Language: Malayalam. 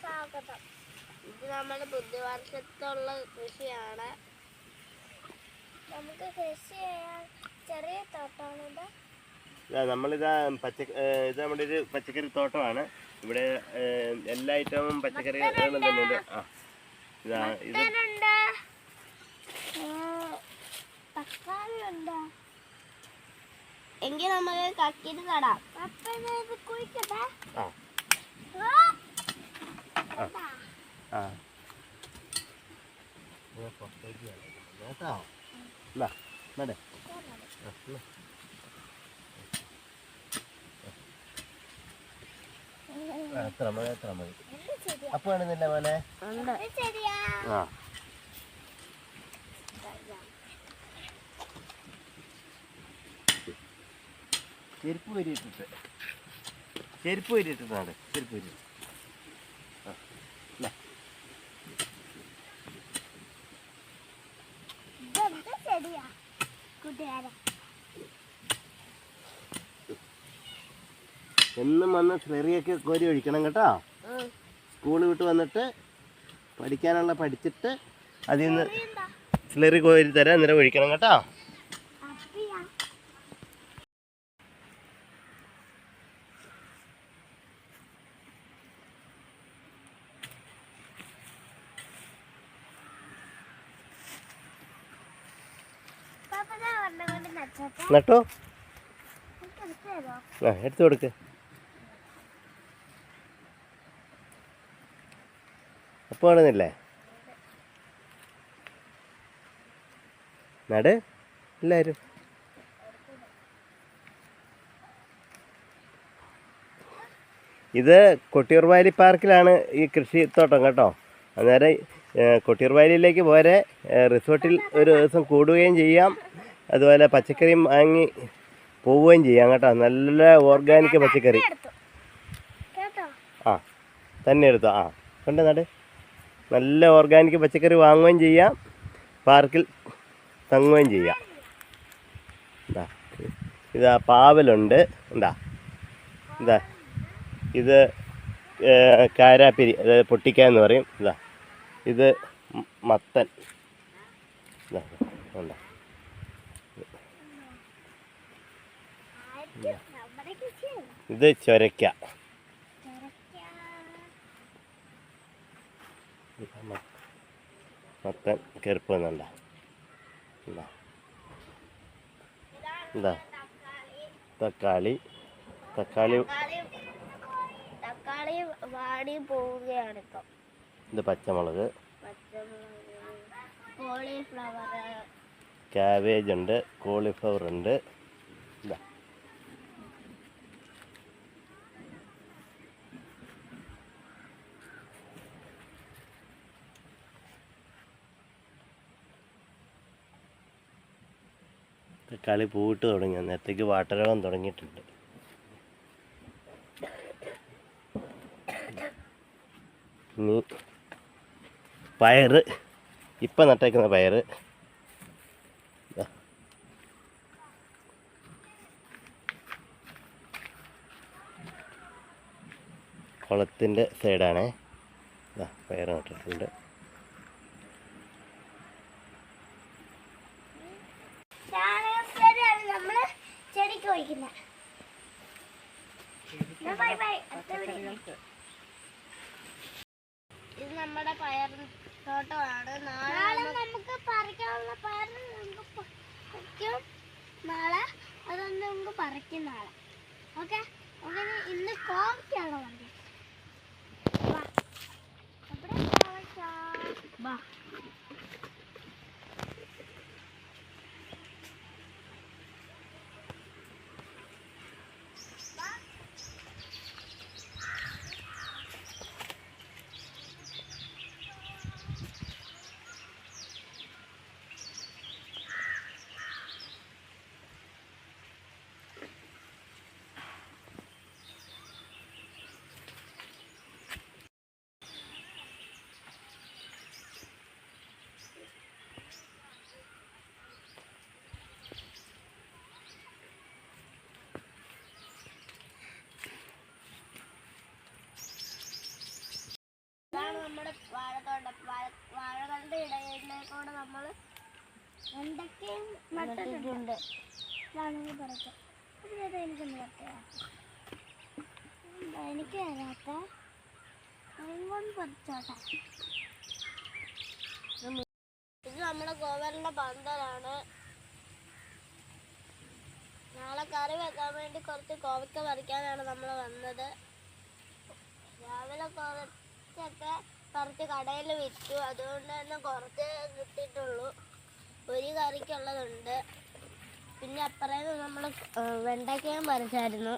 സ്വാഗതം ഇത് നമ്മുടെ ബുദ്ധിവർഷത്തുള്ള കൃഷിയാണ്. നമുക്ക് കൃഷി ചെയ്യാൻ ചെറിയ തോട്ടമാണിത് ഇതാ. നമ്മളിതാ പച്ച ഇത് നമ്മുടെ ഒരു പച്ചക്കറി തോട്ടമാണ്. ഇവിടെ എല്ലാ ഐറ്റവും പച്ചക്കറി തന്നെ ആ ഇതാ ഇത് എങ്കിൽ നമുക്ക് കക്കിട്ട് നടാം. അപ്പൊ ഇത് കുഴിക്കട്ടെ ആ. ആ മതി എത്ര മതി അപ്പൊ വേണമെന്നില്ല മോനെ ആ ചെരുപ്പ് വരിയിട്ടിട്ട് ചെരുപ്പ് വരിയിട്ടിട്ടാണ് ചെരുപ്പ് വരി ആ ഇന്നാ. ഇതെന്ത് ശരിയാ കൂട്ടുകാരെ എന്നും വന്ന് സ്ലെറിയൊക്കെ കോരി ഒഴിക്കണം കേട്ടോ. സ്കൂൾ വിട്ട് വന്നിട്ട് പഠിക്കാനുള്ള പഠിച്ചിട്ട് അതിൽ നിന്ന് സ്ലെറി കോരി തരാൻ അന്നേരം ഒഴിക്കണം കേട്ടോ. നട്ടോ ആ എടുത്തു കൊടുക്ക്. അപ്പോൾ ആണെന്നില്ലേ നട്? എല്ലാവരും ഇത് കൊട്ടിയൂർവാലി പാർക്കിലാണ് ഈ കൃഷിത്തോട്ടം കേട്ടോ. അന്നേരം കൊട്ടിയൂർവാലിയിലേക്ക് പോരെ റിസോർട്ടിൽ ഒരു ദിവസം കൂടുകയും ചെയ്യാം. അതുപോലെ പച്ചക്കറിയും വാങ്ങി പോവുകയും ചെയ്യാം കേട്ടോ. നല്ല ഓർഗാനിക് പച്ചക്കറി. ആ തന്നെ എടുത്തു. ആ കൊണ്ട് നാട്? നല്ല ഓർഗാനിക് പച്ചക്കറി വാങ്ങുകയും ചെയ്യാം. പാർക്കിൽ തങ്ങുകയും ചെയ്യാം. ഇതാ പാവലുണ്ട്. എന്താ എന്താ ഇത് കാരാപ്പിരി അതായത് പൊട്ടിക്ക എന്ന് പറയും. ഇതാ ഇത് മത്തൻ. ഇതാ ഇത് ചൊരയ്ക്ക. മൊത്തം കെറുപ്പ് എന്നുണ്ട എന്താ എന്താ തക്കാളി. തക്കാളി തക്കാളി വാടി പോവുകയാണ് ഇപ്പം. ഇത് പച്ചമുളക്. കോളിഫ്ലവർ കാബേജ് ഉണ്ട് കോളിഫ്ലവർ ഉണ്ട് ഇതാ തക്കാളി പൂവിട്ട് തുടങ്ങി. അന്നേരത്തേക്ക് വാട്ടരോളം തുടങ്ങിയിട്ടുണ്ട്. ഇനി പയറ്. ഇപ്പം നട്ടേക്കുന്ന പയറ്. കുളത്തിന്റെ സൈഡാണേ. പയറ് നട്ടിട്ടുണ്ട്. വീഡിയോ ഇത് നമ്മുടെ പയർ തോട്ടമാണ് നാളെ നമുക്ക് പറിക്കാനുള്ള പയർ നമുക്ക് പറിക്കും. നാളെ അതൊന്ന് നമുക്ക് പറിക്കും നാളെ. ഓക്കെ? അങ്ങനെ ഇന്ന് കോവയ്ക്കാണ് വാ. അവിടെ കോവയ്ക്ക. നട്ടിട്ടുണ്ട് ഇതാണെങ്കിൽ പറക്കാം ഇതിനകത്ത് എനിക്കൊന്ന് പറിക്കാം എനിക്ക് തരാത്ത അതുകൊണ്ട് പറിച്ചോട്ടെ ഇത് നമ്മുടെ ഗോവലിന്റെ പന്തലാണ്. നാളെ കറി വെക്കാൻ വേണ്ടി കുറച്ച് കോവയ്ക്ക പറിക്കാനാണ് നമ്മൾ വന്നത്. രാവിലെ കുറച്ചൊക്കെ പറിച്ച് കടയിൽ വിറ്റു. അതുകൊണ്ട് തന്നെ കുറച്ച് കിട്ടിയിട്ടുള്ളൂ ഒരു കറിക്കുള്ളതുണ്ട്. പിന്നെ അപ്പറേന്ന് നമ്മൾ വെണ്ടയ്ക്കയും പറിച്ചായിരുന്നു